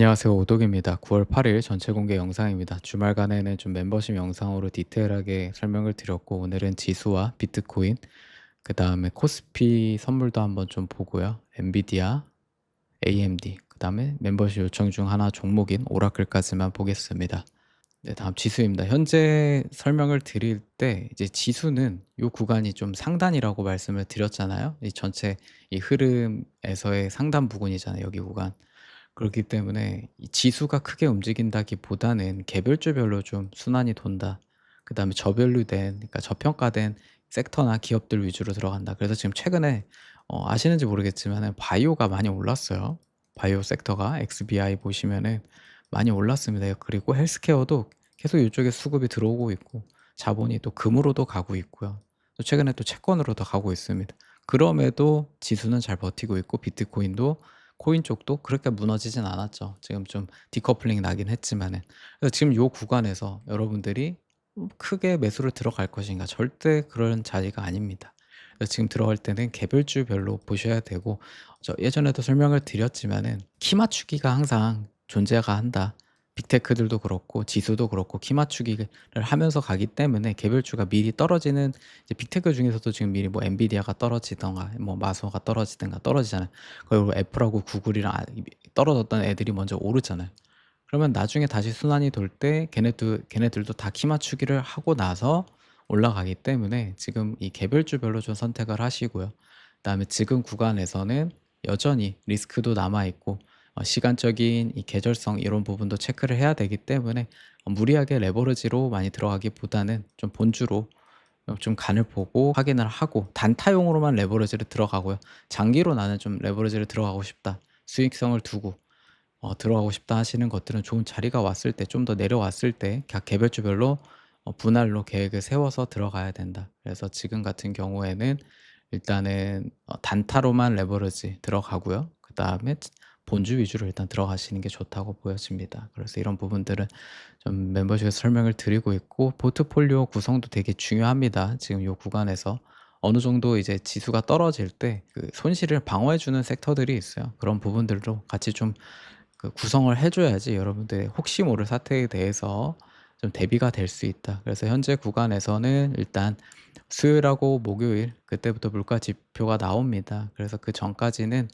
안녕하세요. 오독입니다. 9월 8일 전체 공개 영상입니다. 주말간에는 좀 멤버십 영상으로 디테일하게 설명을 드렸고 오늘은 지수와 비트코인 그 다음에 코스피 선물도 한번 좀 보고요. 엔비디아, AMD 그 다음에 멤버십 요청 중 하나 종목인 오라클까지만 보겠습니다. 네, 다음 지수입니다. 현재 설명을 드릴 때 이제 지수는 요 구간이 좀 상단이라고 말씀을 드렸잖아요. 이 전체 이 흐름에서의 상단 부분이잖아요. 여기 구간. 그렇기 때문에 이 지수가 크게 움직인다기보다는 개별주별로 좀 순환이 돈다. 그다음에 저밸류된 그러니까 저평가된 섹터나 기업들 위주로 들어간다. 그래서 지금 최근에 어 아시는지 모르겠지만은 바이오가 많이 올랐어요. 바이오 섹터가 XBI 보시면은 많이 올랐습니다. 그리고 헬스케어도 계속 이쪽에 수급이 들어오고 있고 자본이 또 금으로도 가고 있고요. 또 최근에 또 채권으로도 가고 있습니다. 그럼에도 지수는 잘 버티고 있고 비트코인도 코인 쪽도 그렇게 무너지진 않았죠. 지금 좀 디커플링이 나긴 했지만은. 그래서 지금 요 구간에서 여러분들이 크게 매수를 들어갈 것인가 절대 그런 자리가 아닙니다. 지금 들어갈 때는 개별주별로 보셔야 되고 저 예전에도 설명을 드렸지만은 키 맞추기가 항상 존재가 한다. 빅테크들도 그렇고 지수도 그렇고 키 맞추기를 하면서 가기 때문에 개별주가 미리 떨어지는 이제 빅테크 중에서도 지금 미리 뭐 엔비디아가 떨어지던가 뭐 마소가 떨어지든가 떨어지잖아요. 그리고 애플하고 구글이랑 아, 떨어졌던 애들이 먼저 오르잖아요. 그러면 나중에 다시 순환이 돌 때 걔네도 걔네들도 다 키 맞추기를 하고 나서 올라가기 때문에 지금 이 개별주별로 좀 선택을 하시고요. 그다음에 지금 구간에서는 여전히 리스크도 남아 있고 어, 시간적인 이 계절성 이런 부분도 체크를 해야 되기 때문에 어, 무리하게 레버리지로 많이 들어가기보다는 좀 본주로 좀 간을 보고 확인을 하고 단타용으로만 레버리지를 들어가고요. 장기로 나는 좀 레버리지를 들어가고 싶다. 수익성을 두고 어, 들어가고 싶다 하시는 것들은 좋은 자리가 왔을 때 좀 더 내려왔을 때 각 개별주별로 어, 분할로 계획을 세워서 들어가야 된다. 그래서 지금 같은 경우에는 일단은 어, 단타로만 레버리지 들어가고요. 그 다음에 본주 위주로 일단 들어가시는 게 좋다고 보여집니다. 그래서 이런 부분들은 좀 멤버십에서 설명을 드리고 있고 포트폴리오 구성도 되게 중요합니다. 지금 이 구간에서 어느 정도 이제 지수가 떨어질 때 그 손실을 방어해 주는 섹터들이 있어요. 그런 부분들도 같이 좀 그 구성을 해줘야지 여러분들 혹시 모를 사태에 대해서 좀 대비가 될 수 있다. 그래서 현재 구간에서는 일단 수요일하고 목요일 그때부터 물가 지표가 나옵니다. 그래서 그 전까지는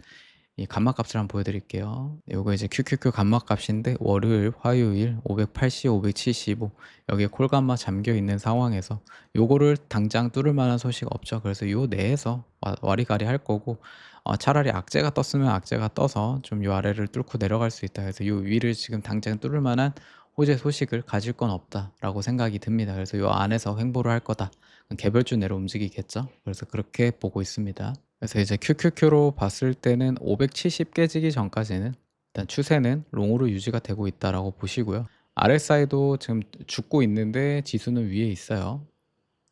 이 감마값을 한번 보여드릴게요. 요거 이제 QQQ 감마값인데 월요일, 화요일 580, 575 여기에 콜감마 잠겨 있는 상황에서 요거를 당장 뚫을 만한 소식 없죠. 그래서 요 내에서 와리가리 할 거고 어, 차라리 악재가 떴으면 악재가 떠서 좀 요 아래를 뚫고 내려갈 수 있다. 그래서 요 위를 지금 당장 뚫을 만한 호재 소식을 가질 건 없다라고 생각이 듭니다. 그래서 요 안에서 횡보를 할 거다. 개별주 내로 움직이겠죠. 그래서 그렇게 보고 있습니다. 그래서 이제 QQQ로 봤을 때는 570 깨지기 전까지는 일단 추세는 롱으로 유지가 되고 있다라고 보시고요. RSI도 지금 죽고 있는데 지수는 위에 있어요.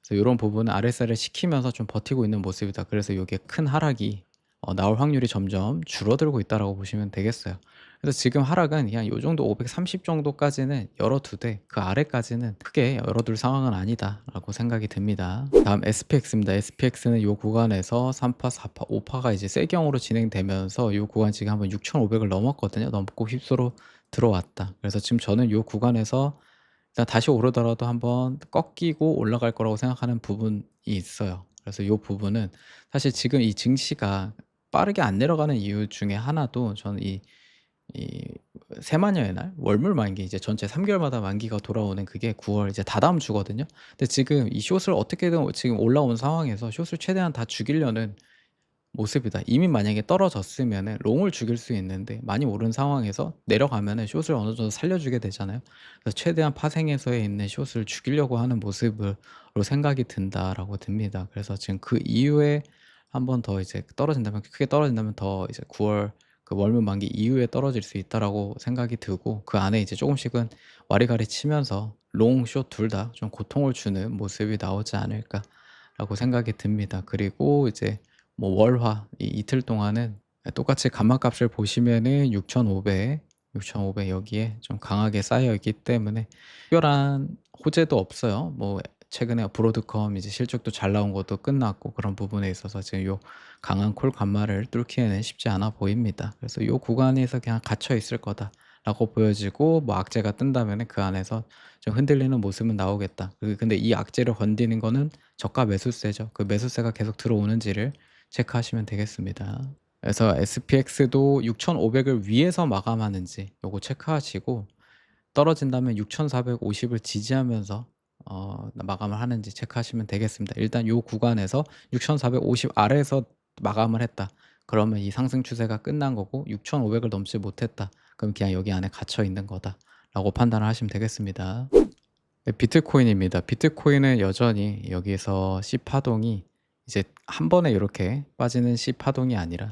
그래서 이런 부분은 RSI를 시키면서 좀 버티고 있는 모습이다. 그래서 이게 큰 하락이 어, 나올 확률이 점점 줄어들고 있다라고 보시면 되겠어요. 그래서 지금 하락은 그냥 요 정도 530 정도까지는 열어두되 그 아래까지는 크게 열어둘 상황은 아니다라고 생각이 듭니다. 다음 SPX입니다. SPX는 요 구간에서 3파, 4파, 5파가 이제 세경으로 진행되면서 요 구간 지금 한번 6,500을 넘었거든요. 넘고 휩소로 들어왔다. 그래서 지금 저는 요 구간에서 일단 다시 오르더라도 한번 꺾이고 올라갈 거라고 생각하는 부분이 있어요. 그래서 이 부분은 사실 지금 이 증시가 빠르게 안 내려가는 이유 중에 하나도 저는 이 이 세마녀의 날 월물 만기 이제 전체 3 개월마다 만기가 돌아오는 그게 9월 이제 다다음 주거든요. 근데 지금 이 숏을 어떻게든 지금 올라온 상황에서 숏을 최대한 다 죽이려는 모습이다. 이미 만약에 떨어졌으면은 롱을 죽일 수 있는데 많이 오른 상황에서 내려가면은 숏을 어느 정도 살려주게 되잖아요. 그래서 최대한 파생해서에 있는 숏을 죽이려고 하는 모습으로 생각이 든다라고 듭니다. 그래서 지금 그 이후에 한 번 더 이제 떨어진다면 크게 떨어진다면 더 이제 9월 그 월물 만기 이후에 떨어질 수 있다라고 생각이 들고 그 안에 이제 조금씩은 와리가리 치면서 롱, 숏 둘 다 좀 고통을 주는 모습이 나오지 않을까라고 생각이 듭니다. 그리고 이제 뭐 월화 이 이틀 동안은 똑같이 감마값을 보시면은 6,500, 6,500 여기에 좀 강하게 쌓여 있기 때문에 특별한 호재도 없어요. 뭐 최근에 브로드컴 이제 실적도 잘 나온 것도 끝났고 그런 부분에 있어서 지금 요 강한 콜 간마를 뚫기에는 쉽지 않아 보입니다. 그래서 요 구간에서 그냥 갇혀 있을 거다. 라고 보여지고 뭐 악재가 뜬다면은 그 안에서 좀 흔들리는 모습은 나오겠다. 그 근데 이 악재를 건드리는 거는 저가 매수세죠. 그 매수세가 계속 들어오는지를 체크하시면 되겠습니다. 그래서 SPX도 6,500을 위에서 마감하는지 요거 체크하시고 떨어진다면 6,450을 지지하면서 어 마감을 하는지 체크하시면 되겠습니다. 일단 요 구간에서 6,450 아래에서 마감을 했다. 그러면 이 상승 추세가 끝난 거고 6,500을 넘지 못했다. 그럼 그냥 여기 안에 갇혀 있는 거다라고 판단을 하시면 되겠습니다. 네, 비트코인입니다. 비트코인은 여전히 여기서 C 파동이 이제 한 번에 이렇게 빠지는 C 파동이 아니라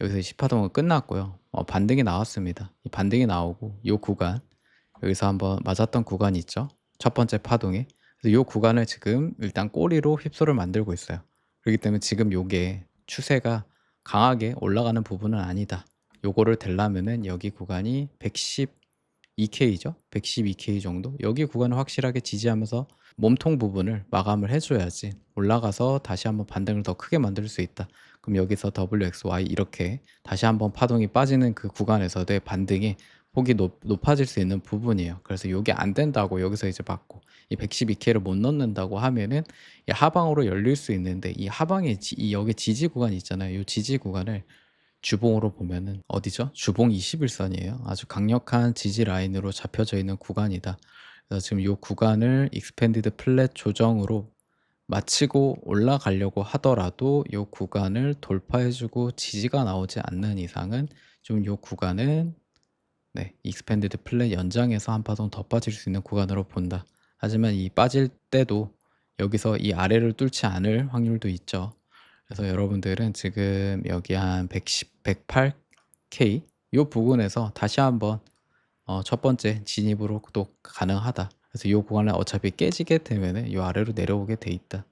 여기서 C 파동은 끝났고요. 어, 반등이 나왔습니다. 이 반등이 나오고 이 구간 여기서 한번 맞았던 구간이 있죠. 첫 번째 파동에 그래서 이 구간을 지금 일단 꼬리로 휩소를 만들고 있어요. 그렇기 때문에 지금 요게 추세가 강하게 올라가는 부분은 아니다. 요거를 되려면은 여기 구간이 112K죠. 112K 정도. 여기 구간을 확실하게 지지하면서 몸통 부분을 마감을 해줘야지 올라가서 다시 한번 반등을 더 크게 만들 수 있다. 그럼 여기서 WXY 이렇게 다시 한번 파동이 빠지는 그 구간에서의 반등이 폭이 높, 높아질 수 있는 부분이에요. 그래서 이게 안 된다고 여기서 이제 받고 이 112K를 못 넣는다고 하면은 이 하방으로 열릴 수 있는데 이 하방에 지, 이 여기 지지 구간이 있잖아요. 이 지지 구간을 주봉으로 보면은 어디죠? 주봉 21선이에요. 아주 강력한 지지 라인으로 잡혀져 있는 구간이다. 그래서 지금 이 구간을 익스펜디드 플랫 조정으로 마치고 올라가려고 하더라도 이 구간을 돌파해주고 지지가 나오지 않는 이상은 좀 이 구간은 네, 익스펜디드 플랫 연장에서 한 파동 더 빠질 수 있는 구간으로 본다. 하지만 이 빠질 때도 여기서 이 아래를 뚫지 않을 확률도 있죠. 그래서 여러분들은 지금 여기 한 110, 108K 이 부분에서 다시 한번 어, 첫 번째 진입으로 또 가능하다. 그래서 이 구간을 어차피 깨지게 되면 은 이 아래로 내려오게 돼 있다.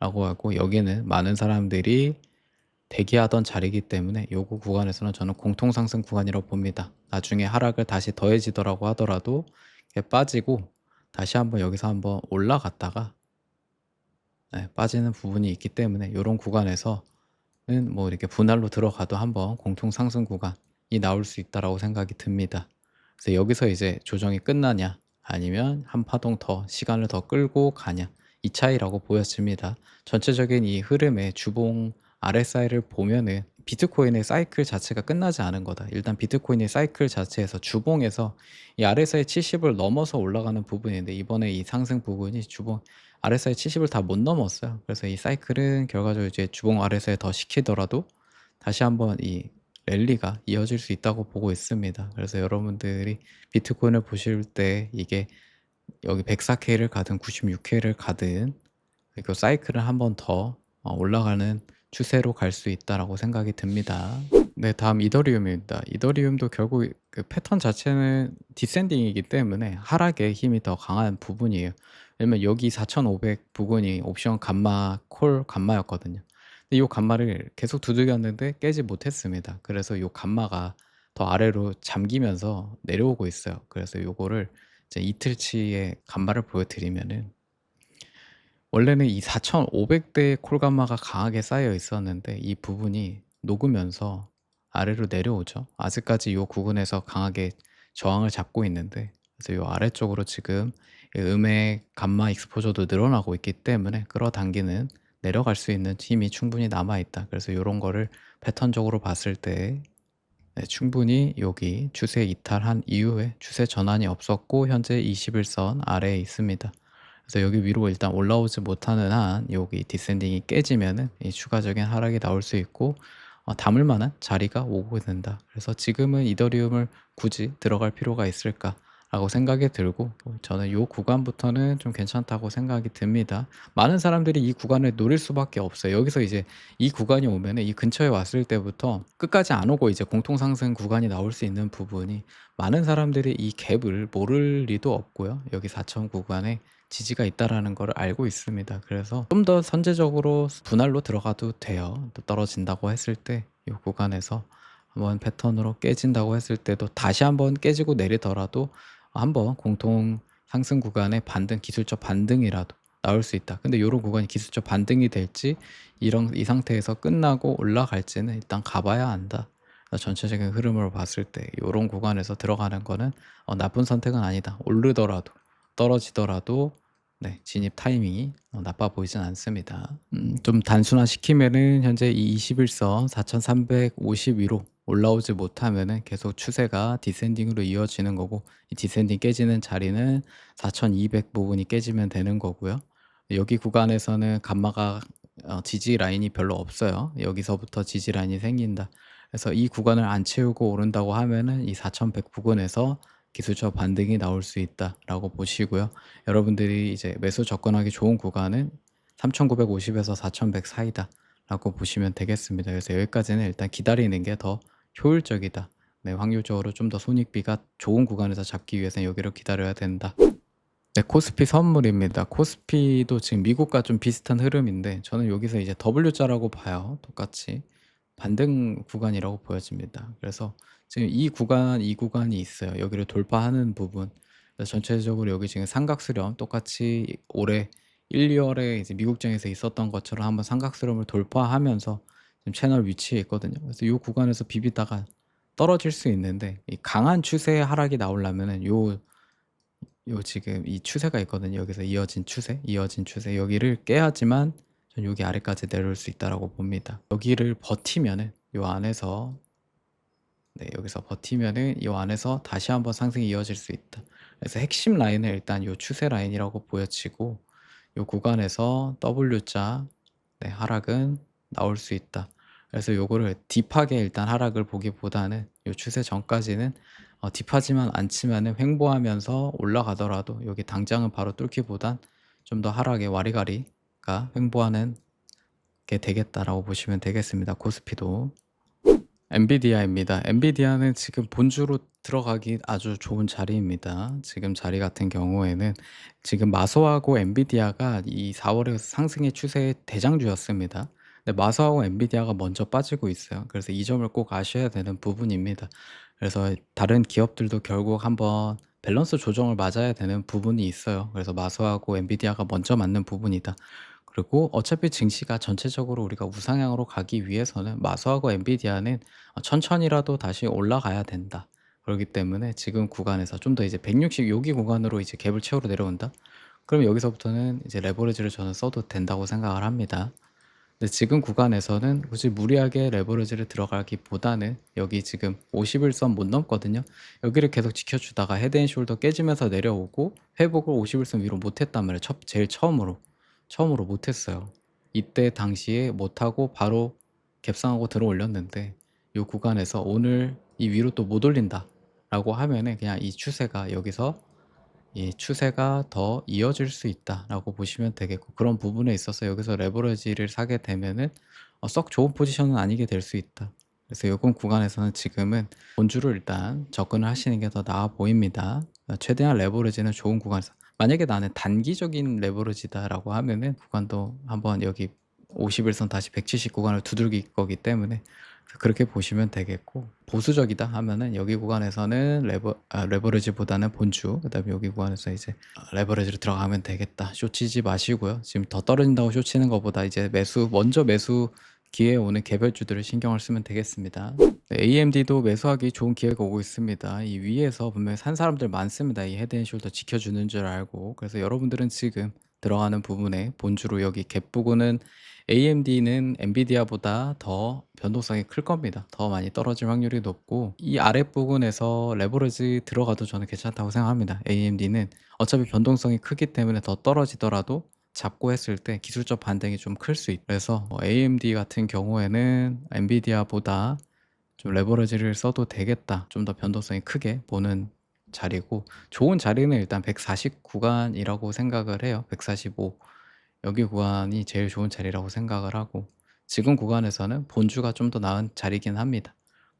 라고 하고 여기는 많은 사람들이 대기하던 자리이기 때문에 요구 구간에서는 저는 공통 상승 구간이라고 봅니다. 나중에 하락을 다시 더해지더라고 하더라도 빠지고 다시 한번 여기서 한번 올라갔다가 네, 빠지는 부분이 있기 때문에 이런 구간에서는 뭐 이렇게 분할로 들어가도 한번 공통 상승 구간이 나올 수 있다라고 생각이 듭니다. 그래서 여기서 이제 조정이 끝나냐 아니면 한 파동 더 시간을 더 끌고 가냐 이 차이라고 보여집니다. 전체적인 이 흐름의 주봉 RSI를 보면은 비트코인의 사이클 자체가 끝나지 않은 거다. 일단 비트코인의 사이클 자체에서 주봉에서 이 RSI 70을 넘어서 올라가는 부분인데 이번에 이 상승 부분이 주봉 RSI 70을 다 못 넘었어요. 그래서 이 사이클은 결과적으로 이제 주봉 RSI 더 시키더라도 다시 한번 이 랠리가 이어질 수 있다고 보고 있습니다. 그래서 여러분들이 비트코인을 보실 때 이게 여기 104K를 가든 96K를 가든 그 사이클은 한번더 어, 올라가는 추세로 갈 수 있다라고 생각이 듭니다. 네, 다음 이더리움입니다. 이더리움도 결국 그 패턴 자체는 디센딩이기 때문에 하락의 힘이 더 강한 부분이에요. 왜냐면 여기 4,500 부근이 옵션 감마 콜 감마였거든요. 근데 이 감마를 계속 두들겼는데 깨지 못했습니다. 그래서 이 감마가 더 아래로 잠기면서 내려오고 있어요. 그래서 요거를 이제 이틀치의 감마를 보여드리면은 원래는 이 4,500대의 콜감마가 강하게 쌓여 있었는데 이 부분이 녹으면서 아래로 내려오죠. 아직까지 이 구간에서 강하게 저항을 잡고 있는데 그래서 이 아래쪽으로 지금 이 음의 감마 익스포저도 늘어나고 있기 때문에 끌어당기는 내려갈 수 있는 힘이 충분히 남아 있다. 그래서 이런 거를 패턴적으로 봤을 때 네, 충분히 여기 추세 이탈한 이후에 추세 전환이 없었고 현재 21선 아래에 있습니다. 그래서 여기 위로 일단 올라오지 못하는 한 여기 디센딩이 깨지면은 이 추가적인 하락이 나올 수 있고 어, 담을 만한 자리가 오고 된다. 그래서 지금은 이더리움을 굳이 들어갈 필요가 있을까? 라고 생각이 들고 저는 이 구간부터는 좀 괜찮다고 생각이 듭니다. 많은 사람들이 이 구간을 노릴 수밖에 없어요. 여기서 이제 이 구간이 오면 이 근처에 왔을 때부터 끝까지 안 오고 이제 공통 상승 구간이 나올 수 있는 부분이 많은 사람들이 이 갭을 모를 리도 없고요. 여기 4천 구간에 지지가 있다라는 걸 알고 있습니다. 그래서 좀 더 선제적으로 분할로 들어가도 돼요. 또 떨어진다고 했을 때 이 구간에서 한번 패턴으로 깨진다고 했을 때도 다시 한번 깨지고 내리더라도 한번 공통 상승 구간의 반등 기술적 반등이라도 나올 수 있다. 근데 이런 구간이 기술적 반등이 될지 이런 이 상태에서 끝나고 올라갈지는 일단 가봐야 한다. 전체적인 흐름으로 봤을 때 요런 구간에서 들어가는 거는 어 나쁜 선택은 아니다. 오르더라도 떨어지더라도 네 진입 타이밍이 어 나빠 보이진 않습니다. 음 좀 단순화시키면은 현재 이 21선 4,350 위로 올라오지 못하면은 계속 추세가 디센딩으로 이어지는 거고 이 디센딩 깨지는 자리는 4,200 부분이 깨지면 되는 거고요. 여기 구간에서는 감마가 어 지지 라인이 별로 없어요. 여기서부터 지지 라인이 생긴다. 그래서 이 구간을 안 채우고 오른다고 하면은 이 4,100 부근에서 기술적 반등이 나올 수 있다라고 보시고요. 여러분들이 이제 매수 접근하기 좋은 구간은 3,950에서 4,100 사이다라고 보시면 되겠습니다. 그래서 여기까지는 일단 기다리는 게 더 효율적이다. 네, 확률적으로 좀 더 손익비가 좋은 구간에서 잡기 위해서는 여기를 기다려야 된다. 네, 코스피 선물입니다. 코스피도 지금 미국과 좀 비슷한 흐름인데 저는 여기서 이제 W자라고 봐요. 똑같이 반등 구간이라고 보여집니다. 그래서 지금 이 구간, 이 구간이 있어요. 여기를 돌파하는 부분. 전체적으로 여기 지금 삼각수렴 똑같이 올해 1, 2월에 이제 미국장에서 있었던 것처럼 한번 삼각수렴을 돌파하면서 지금 채널 위치에 있거든요. 그래서 이 구간에서 비비다가 떨어질 수 있는데 이 강한 추세의 하락이 나오려면은 요요 지금 이 추세가 있거든요. 여기서 이어진 추세, 이어진 추세 여기를 깨야지만 전 여기 아래까지 내려올 수 있다라고 봅니다. 여기를 버티면은 요 안에서 네, 여기서 버티면은 요 안에서 다시 한번 상승이 이어질 수 있다. 그래서 핵심 라인은 일단 요 추세 라인이라고 보여지고 요 구간에서 W자 네, 하락은 나올 수 있다. 그래서 요거를 딥하게 일단 하락을 보기보다는 요 추세 전까지는 어 딥하지만 않지만은 횡보하면서 올라가더라도 여기 당장은 바로 뚫기보단 좀 더 하락의 와리가리 가 횡보하는 게 되겠다라고 보시면 되겠습니다. 코스피도. 엔비디아입니다. 엔비디아는 지금 본주로 들어가기 아주 좋은 자리입니다. 지금 자리 같은 경우에는 지금 마소하고 엔비디아가 이 4월에 상승의 추세의 대장주였습니다. 근데 마소하고 엔비디아가 먼저 빠지고 있어요. 그래서 이 점을 꼭 아셔야 되는 부분입니다. 그래서 다른 기업들도 결국 한번 밸런스 조정을 맞아야 되는 부분이 있어요. 그래서 마소하고 엔비디아가 먼저 맞는 부분이다. 그리고 어차피 증시가 전체적으로 우리가 우상향으로 가기 위해서는 마소하고 엔비디아는 어 천천히라도 다시 올라가야 된다. 그렇기 때문에 지금 구간에서 좀 더 이제 160 여기 구간으로 이제 갭을 채우러 내려온다. 그럼 여기서부터는 이제 레버리지를 저는 써도 된다고 생각을 합니다. 근데 지금 구간에서는 굳이 무리하게 레버리지를 들어가기보다는 여기 지금 51선 못 넘거든요. 여기를 계속 지켜주다가 헤드앤숄더 깨지면서 내려오고 회복을 51선 위로 못 했단 말이에요. 첫 제일 처음으로. 처음으로 못 했어요. 이때 당시에 못 하고 바로 갭상하고 들어 올렸는데 요 구간에서 오늘 이 위로 또 못 올린다 라고 하면은 그냥 이 추세가 여기서 이 추세가 더 이어질 수 있다라고 보시면 되겠고 그런 부분에 있어서 여기서 레버리지를 사게 되면은 어 썩 좋은 포지션은 아니게 될 수 있다. 그래서 요번 구간에서는 지금은 본주를 일단 접근을 하시는 게 더 나아 보입니다. 어 최대한 레버리지는 좋은 구간에서 만약에 나는 단기적인 레버리지다라고 하면은 구간도 한번 여기 51선 다시 170 구간을 두들길 거기 때문에 그렇게 보시면 되겠고 보수적이다 하면은 여기 구간에서는 레버 아 레버리지보다는 본주 그다음에 여기 구간에서 이제 어 레버리지로 들어가면 되겠다. 숏 치지 마시고요. 지금 더 떨어진다고 숏 치는 것보다 이제 매수 먼저 매수 기회에 오는 개별주들을 신경을 쓰면 되겠습니다. 네, AMD도 매수하기 좋은 기회가 오고 있습니다. 이 위에서 분명히 산 사람들 많습니다. 이 헤드앤숄더 지켜주는 줄 알고. 그래서 여러분들은 지금 들어가는 부분에 본주로 여기 갭 부분은 AMD는 엔비디아보다 더 변동성이 클 겁니다. 더 많이 떨어질 확률이 높고 이 아랫부분에서 레버리지 들어가도 저는 괜찮다고 생각합니다. AMD는 어차피 변동성이 크기 때문에 더 떨어지더라도 잡고 했을 때 기술적 반등이 좀 클 수 있 그래서 뭐 AMD 같은 경우에는 엔비디아보다 좀 레버리지를 써도 되겠다. 좀 더 변동성이 크게 보는 자리고 좋은 자리는 일단 140 구간이라고 생각을 해요. 145 여기 구간이 제일 좋은 자리라고 생각을 하고 지금 구간에서는 본주가 좀 더 나은 자리긴 합니다.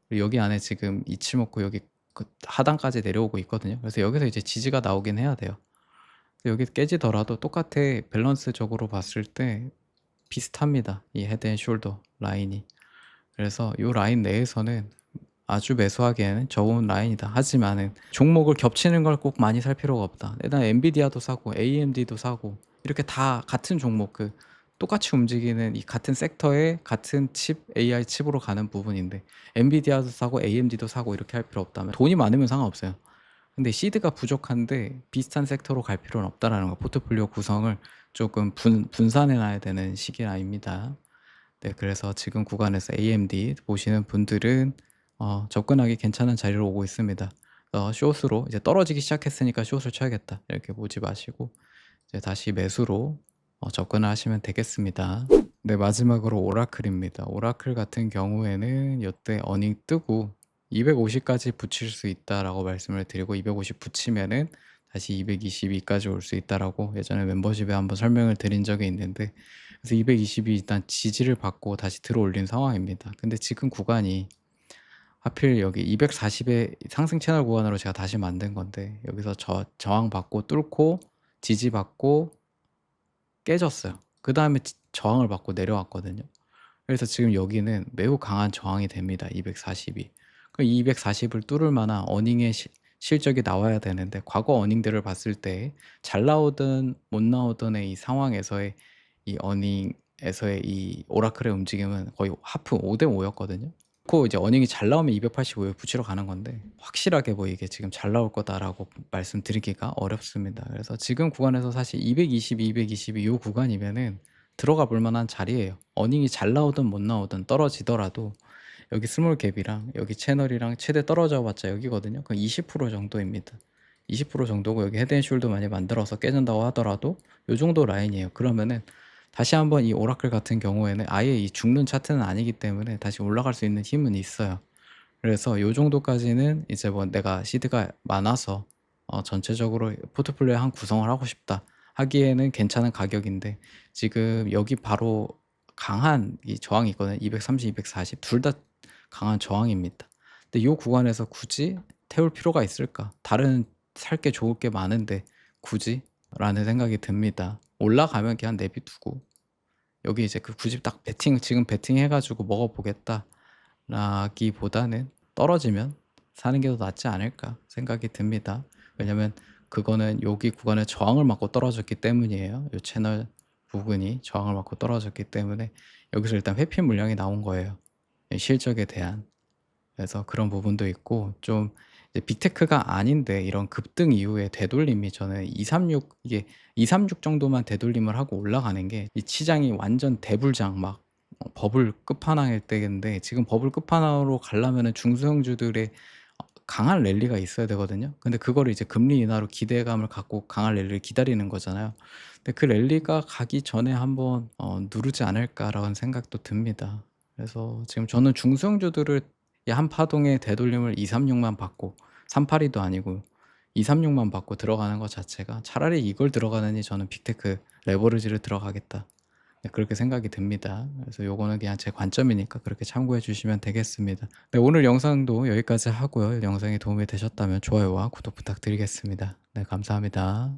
그리고 여기 안에 지금 이치모쿠 여기 그 하단까지 내려오고 있거든요. 그래서 여기서 이제 지지가 나오긴 해야 돼요. 여기 깨지더라도 똑같아 밸런스적으로 봤을 때 비슷합니다. 이 헤드앤숄더 라인이. 그래서 요 라인 내에서는 아주 매수하기에는 좋은 라인이다. 하지만은 종목을 겹치는 걸 꼭 많이 살 필요가 없다. 일단 엔비디아도 사고 AMD도 사고 이렇게 다 같은 종목 그 똑같이 움직이는 이 같은 섹터에 같은 칩 AI 칩으로 가는 부분인데 엔비디아도 사고 AMD도 사고 이렇게 할 필요 없다면 돈이 많으면 상관없어요. 근데 시드가 부족한데 비슷한 섹터로 갈 필요는 없다라는 거. 포트폴리오 구성을 조금 분 분산해 놔야 되는 시기라입니다. 네 그래서 지금 구간에서 AMD 보시는 분들은 어 접근하기 괜찮은 자리로 오고 있습니다. 어 숏으로 이제 떨어지기 시작했으니까 숏을 쳐야겠다. 이렇게 보지 마시고 이제 다시 매수로 어 접근을 하시면 되겠습니다. 네 마지막으로 오라클입니다. 오라클 같은 경우에는 요때 어닝 뜨고 250 까지 붙일 수 있다라고 말씀을 드리고 250 붙이면은 다시 222 까지 올 수 있다라고 예전에 멤버십에 한번 설명을 드린 적이 있는데 그래서 220이 일단 지지를 받고 다시 들어올린 상황입니다. 근데 지금 구간이 하필 여기 240의 상승 채널 구간으로 제가 다시 만든 건데 여기서 저 저항 받고 뚫고 지지 받고 깨졌어요. 그 다음에 지 저항을 받고 내려왔거든요. 그래서 지금 여기는 매우 강한 저항이 됩니다. 240이. 그 240을 뚫을 만한 어닝의 시 실적이 나와야 되는데 과거 어닝들을 봤을 때 잘 나오든 못 나오든의 이 상황에서의 이 어닝에서의 이 오라클의 움직임은 거의 하프 5대 5 였거든요. 그 이제 어닝이 잘 나오면 285에 붙이러 가는 건데 확실하게 뭐 이게 지금 잘 나올 거다라고 말씀드리기가 어렵습니다. 그래서 지금 구간에서 사실 220, 222 요 구간이면은 들어가 볼 만한 자리예요. 어닝이 잘 나오든 못 나오든 떨어지더라도 여기 스몰 갭이랑 여기 채널이랑 최대 떨어져 봤자 여기거든요. 그럼 20% 정도입니다. 20% 정도고 여기 헤드 앤 숄더 많이 만들어서 깨진다고 하더라도 요 정도 라인이에요. 그러면은 다시 한번 이 오라클 같은 경우에는 아예 이 죽는 차트는 아니기 때문에 다시 올라갈 수 있는 힘은 있어요. 그래서 요 정도까지는 이제 뭐 내가 시드가 많아서 어 전체적으로 포트폴리오의 한 구성을 하고 싶다 하기에는 괜찮은 가격인데 지금 여기 바로 강한 이 저항이 있거든요. 230, 240 둘 다 강한 저항입니다. 근데 요 구간에서 굳이 태울 필요가 있을까? 다른 살 게 좋을 게 많은데 굳이? 라는 생각이 듭니다. 올라가면 그냥 내비두고 여기 이제 그 굳이 딱 베팅 지금 베팅해 가지고 먹어 보겠다라기보다는 떨어지면 사는 게 더 낫지 않을까 생각이 듭니다. 왜냐면 그거는 여기 구간에 저항을 맞고 떨어졌기 때문이에요. 요 채널 부분이 저항을 맞고 떨어졌기 때문에 여기서 일단 회피 물량이 나온 거예요. 이 실적에 대한. 그래서 그런 부분도 있고 좀 이제 빅테크가 아닌데 이런 급등 이후에 되돌림이 저는 236 이게 236 정도만 되돌림을 하고 올라가는 게 이 시장이 완전 대불장 막 어 버블 끝판왕일 때인데 지금 버블 끝판왕으로 가려면은 중소형주들의 어 강한 랠리가 있어야 되거든요. 근데 그거를 이제 금리 인하로 기대감을 갖고 강한 랠리를 기다리는 거잖아요. 근데 그 랠리가 가기 전에 한번 어 '누르지 않을까.'라는 생각도 듭니다. 그래서 지금 저는 중소형주들을 이 한 파동의 되돌림을 236만 받고 382도 아니고 236만 받고 들어가는 것 자체가 차라리 이걸 들어가느니 저는 '빅테크 레버리지를 들어가겠다.' 네 그렇게 생각이 듭니다. 그래서 요거는 그냥 제 관점이니까 그렇게 참고해 주시면 되겠습니다. 네 오늘 영상도 여기까지 하고요. 영상이 도움이 되셨다면 좋아요와 구독 부탁드리겠습니다. 네 감사합니다.